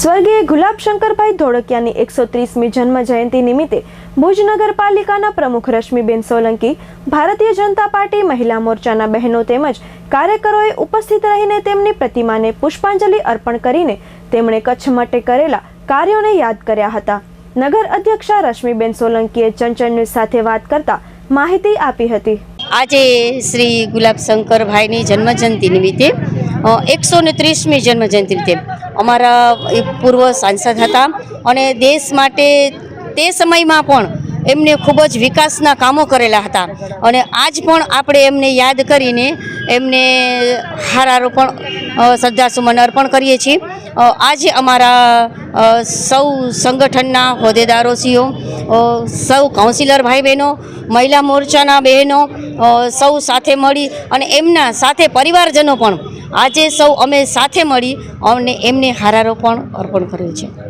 સ્વર્ગીય ગુલાબશંકરભાઈ ધોળકિયાની એકસો ત્રીસમી જન્મ જયંતિ નિમિત્તે ભુજ નગરપાલિકાના પ્રમુખ રશ્મિબેન સોલંકી, ભારતીય જનતા પાર્ટી મહિલા મોરચાના બહેનો તેમજ કાર્યકરોએ ઉપસ્થિત રહીને તેમની પ્રતિમાને પુષ્પાંજલિ અર્પણ કરીને તેમણે કચ્છ માટે કરેલા કાર્યોને યાદ કર્યા હતા. નગર અધ્યક્ષા રશ્મિબેન સોલંકીએ ચંચળ ન્યૂઝ સાથે વાત કરતા માહિતી આપી હતી. આજે શ્રી ગુલાબશંકરભાઈની જન્મજયંતિ નિમિત્તે એકસો ને ત્રીસમી જન્મજયંતિ નિમિત્તે અમારા પૂર્વ સાંસદ હતા અને દેશ માટે તે સમયમાં પણ એમને ખૂબ જ વિકાસના કામો કરેલા હતા. અને આજ પણ આપણે એમને યાદ કરીને એમને હારારોપણ શ્રદ્ધાસુમન અર્પણ કરીએ છીએ. આજે અમારા સૌ સંગઠનના હોદ્દેદારો સીઓ સૌ કાઉન્સિલર ભાઈ બહેનો, મહિલા મોરચાના બહેનો સૌ સાથે મળી અને એમના સાથે પરિવારજનો પણ આજે સૌ અમે સાથે મળી અને એમને હારારોપણ અર્પણ કર્યું છે.